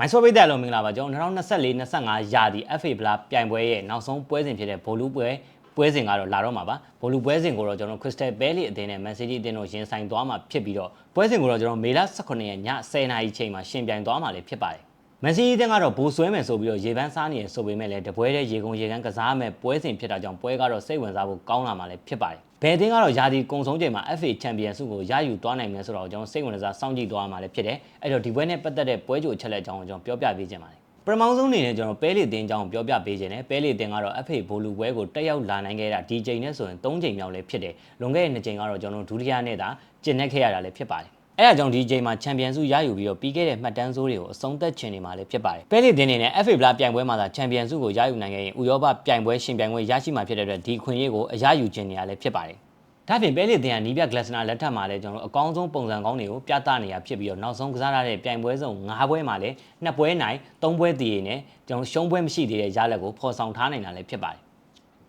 မိုင်းဆော့ပိတ်တယ်လို့မင်္ဂလာပါကျွန်တော်2024 25ရာသီ FA ဗလာပြိုင်ပွဲရဲ့နောက်ဆုံးပွဲစဉ်ဖြစ်တဲ့ဗိုလ်လူပွဲပွဲစဉ်ကတော့လာတော့မှာပါဗိုလ်လူပွဲစဉ်ကိုတော့ကျွန်တော် Crystal Palace အသင်းနဲ့ Man City အသင်းတို့ရင်ဆိုင်သွားမှာဖြစ်ပြီးတော့ပွဲစဉ်ကိုတော့ကျွန်တော်မေလ18ရက်ည10:00နာရီချိန်မှာရှင်ပြိုင်သွားမှာလည်းဖြစ်ပါတယ် မန်စီးတီးတင်းကတော့ဘူဆွဲမယ်ဆိုပြီးတော့ရေပန်းစားနေရဆိုပေမဲ့လည်းတပွဲတဲ့ရေကုန်ရေကန်းကစားမဲ့ပွဲစဉ်ဖြစ်တာကြောင့်ပွဲကတော့စိတ်ဝင်စားဖို့ကောင်းလာမှာလည်းဖြစ်ပါတယ်။ဘယ်တင်းကတော့ယာဒီကုံဆုံးချိန်မှာ FA Champions ဆုကိုရယူသွားနိုင်မယ်ဆိုတော့ကျွန်တော်စိတ်ဝင်စားစောင့်ကြည့်သွားမှာလည်းဖြစ်တယ်။အဲ့တော့ဒီပွဲနဲ့ပတ်သက်တဲ့ပွဲကြိုအချက်လက်အကြောင်းကိုကျွန်တော်ပြောပြပေးခြင်းပါတယ်။ပထမဆုံးအနေနဲ့ကျွန်တော်ပဲလီတင်းအကြောင်းပြောပြပေးခြင်းနဲ့ပဲလီတင်းကတော့ FA ဘိုလူပွဲကိုတက်ရောက်လာနိုင်ခဲ့တာဒီချိန်နဲ့ဆိုရင်3ချိန်မြောက်လည်းဖြစ်တယ်။လွန်ခဲ့တဲ့2ချိန်ကတော့ကျွန်တော်ဒုတိယနေ့သာကျင်နေခဲ့ရတာလည်းဖြစ်ပါတယ်။ အဲအကြောင့်ဒီချိန်မှာချန်ပီယံဆုရယူပြီးတော့ပြီးခဲ့တဲ့မှတ်တမ်းစိုးတွေကိုအဆုံးသက်ခြင်းတွေမှာလည်းဖြစ်ပါတယ်။ပဲလီတင်းနေနဲ့ FA ဘလာပြိုင်ပွဲမှာသာချန်ပီယံဆုကိုရယူနိုင်ခဲ့ရင်ဥရောပပြိုင်ပွဲရှင်ပြိုင်ပွဲရရှိမှာဖြစ်တဲ့အတွက်ဒီခွင့်ရေးကိုအရယူခြင်းနေရလည်းဖြစ်ပါတယ်။ဒါပြင်ပဲလီတင်ကနီးပြဂလက်စနာလက်ထက်မှာလည်းကျွန်တော်တို့အကောင်းဆုံးပုံစံကောင်းတွေကိုပြသနေရဖြစ်ပြီးတော့နောက်ဆုံးကစားရတဲ့ပြိုင်ပွဲစုံ၅ပွဲမှာလည်း၂ပွဲနိုင်၃ပွဲတည်ရနဲ့ကျွန်တော်ရှုံးပွဲမရှိသေးတဲ့ရလက်ကိုဖော်ဆောင်ထားနိုင်တာလည်းဖြစ်ပါတယ်။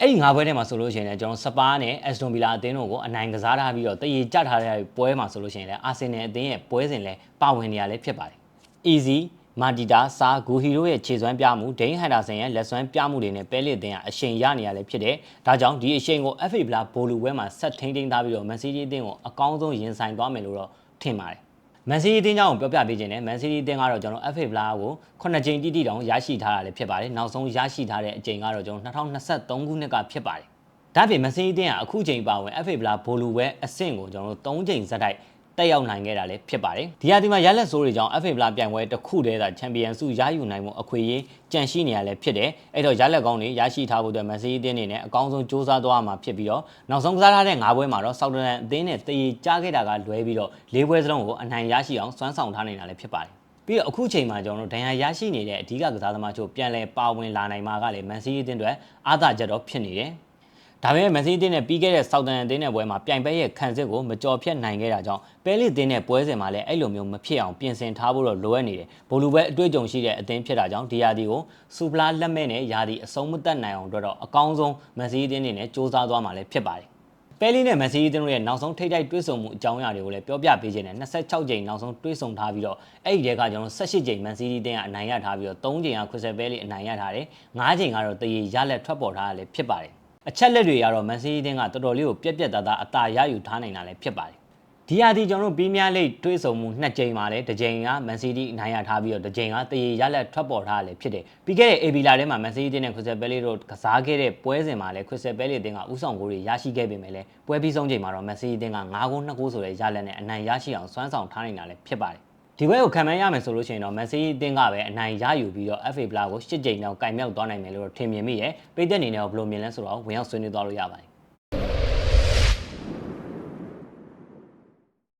အဲ့ဒီ၅ပွဲထဲမှာဆိုလို့ရှိရင်လည်းကျွန်တော်စပါးနဲ့အက်စတွန်ဗီလာအသင်းတို့ကိုအနိုင်ကစားထားပြီးတော့တည်ရကြထားတဲ့ပွဲမှာဆိုလို့ရှိရင်လည်းအာဆင်နယ်အသင်းရဲ့ပွဲစဉ်လည်းပါဝင်နေရလည်းဖြစ်ပါတယ်။ easy မာတီတာစာဂူဟီရိုရဲ့ခြေစွမ်းပြမှုဒိန်းဟန်ဒါဆန်ရဲ့လက်စွမ်းပြမှုတွေနဲ့ပဲလစ်အသင်းကအရှိန်ရနေရလည်းဖြစ်တယ်။ဒါကြောင့်ဒီအရှိန်ကို FA ဘလာဘိုလူဝဲမှာဆက်ထိန်းသိမ်းထားပြီးတော့မန်စီးတီးအသင်းကိုအကောင်းဆုံးရင်ဆိုင်သွားမယ်လို့တော့ထင်ပါတယ်။ မန်စီးတီးအသင်းကြောင့်ပြောပြပေးခြင်းနဲ့မန်စီးတီးအသင်းကတော့ကျွန်တော် FA ဘလာကို9ကြိမ်တိတိတောင်ရရှိထားတာလည်းဖြစ်ပါတယ်။နောက်ဆုံးရရှိထားတဲ့အကြိမ်ကတော့ကျွန်တော်2023ခုနှစ်ကဖြစ်ပါတယ်။ဒါပြင်မန်စီးတီးအသင်းကအခုချိန်ပါဝင် FA ဘလာဘိုလူဝဲအဆင့်ကိုကျွန်တော်တို့3ကြိမ်ဇက်တိုက် တက်ရောက်နိုင်ခဲ့တာလည်းဖြစ်ပါတယ်။ဒီဟာဒီမှာရလက်ဆိုးတွေကြောင့် FA ဘလာပြိုင်ပွဲတစ်ခုတည်းသာချန်ပီယံဆုရယူနိုင်မှုအခွင့်အရေးကြန့်ရှိနေရလည်းဖြစ်တယ်။အဲ့တော့ရလက်ကောင်းတွေရရှိထားဖို့အတွက်မန်စီးအသင်းတွေနဲ့အကောင်းဆုံးစ조사သွားမှာဖြစ်ပြီးတော့နောက်ဆုံးကစားထားတဲ့၅ပွဲမှာတော့ဆောက်တန်အသင်းနဲ့တည်ကြားခဲ့တာကလွဲပြီးတော့၄ပွဲစလုံးကိုအနိုင်ရရှိအောင်စွမ်းဆောင်ထားနေတာလည်းဖြစ်ပါတယ်။ပြီးတော့အခုချိန်မှာကျွန်တော်တို့ဒဏ်ရာရရှိနေတဲ့အဓိကကစားသမားချုပ်ပြန်လည်ပါဝင်လာနိုင်မှာကလည်းမန်စီးအသင်းတွေအားသာချက်တော့ဖြစ်နေတယ်။ ဒါပေမဲ့မန်စီးတင်းနဲ့ပြီးခဲ့တဲ့ဆောက်တန်အသင်းနဲ့ပွဲမှာပြိုင်ပွဲရဲ့ခံစစ်ကိုမကြော်ဖြတ်နိုင်ခဲ့တာကြောင့်ပဲလစ်တင်းနဲ့ပွဲစဉ်မှာလည်းအဲ့လိုမျိုးမဖြစ်အောင်ပြင်ဆင်ထားဖို့တော့လိုအပ်နေတယ်ဘိုလူပဲအတွေ့အကြုံရှိတဲ့အသင်းဖြစ်တာကြောင့်ဒီယာဒီကိုစူပလာလက်မဲ့နဲ့ယာဒီအဆုံးမသက်နိုင်အောင်အတွက်တော့အကောင်းဆုံးမန်စီးတင်းတွေနဲ့စ조사သွားမှာလည်းဖြစ်ပါတယ်ပဲလီနဲ့မန်စီးတီးတို့ရဲ့နောက်ဆုံးထိပ်တိုက်တွေ့ဆုံမှုအကြောင်းအရာတွေကိုလည်းပြောပြပေးခြင်းနဲ့26ကြိမ်နောက်ဆုံးတွေ့ဆုံထားပြီးတော့အဲ့ဒီတဲကကျွန်တော်18ကြိမ်မန်စီးတီးတင်းကအနိုင်ရထားပြီးတော့3ကြိမ်ကခရစ်စတယ်ပဲလီအနိုင်ရထားတယ်5ကြိမ်ကတော့တရေရလက်ထွက်ပေါ်ထားတာလည်းဖြစ်ပါတယ် အချက်လက်တွေကတော့မန်စီးတင်းကတော်တော်လေးကိုပြက်ပြက်သားသားအသာရယူထားနိုင်တာလည်းဖြစ်ပါတယ်ဒီဟာဒီကျွန်တော်တို့ပီးမီးယားလိတွေးဆုံမှုနှစ်ကြိမ်ပါလေတစ်ကြိမ်ကမန်စီးတီးနိုင်ရထားပြီးတော့တစ်ကြိမ်ကတရေရလက်ထွက်ပေါ်ထားတာလည်းဖြစ်တယ်ပြီးခဲ့တဲ့ AB လာထဲမှာမန်စီးတီးနဲ့ခရစ်စတယ်ပဲလီတို့ကစားခဲ့တဲ့ပွဲစဉ်မှာလည်းခရစ်စတယ်ပဲလီတင်းကဥဆောင်ဂိုးတွေရရှိခဲ့ပေမဲ့လည်းပွဲပြီးဆုံးချိန်မှာတော့မန်စီးတီးတင်းက9ဂိုး2ဂိုးဆိုတဲ့ရလက်နဲ့အနိုင်ရရှိအောင်စွမ်းဆောင်ထားနိုင်တာလည်းဖြစ်ပါတယ် ဒီဘက်ကိုခံမှန်းရမယ်ဆိုလို့ရှိရင်တော့မန်စီးအသင်းကပဲအနိုင်ရယူပြီးတော့ FA ဘလာကို၈ကြိမ်မြောက်ကင်မြောက်သွားနိုင်မယ်လို့ထင်မြင်မိရဲ့ပိတ်သက်အနေနဲ့ဘယ်လိုမြင်လဲဆိုတော့ဝင်ရောက်ဆွေးနွေးသွားလို့ရပါတယ်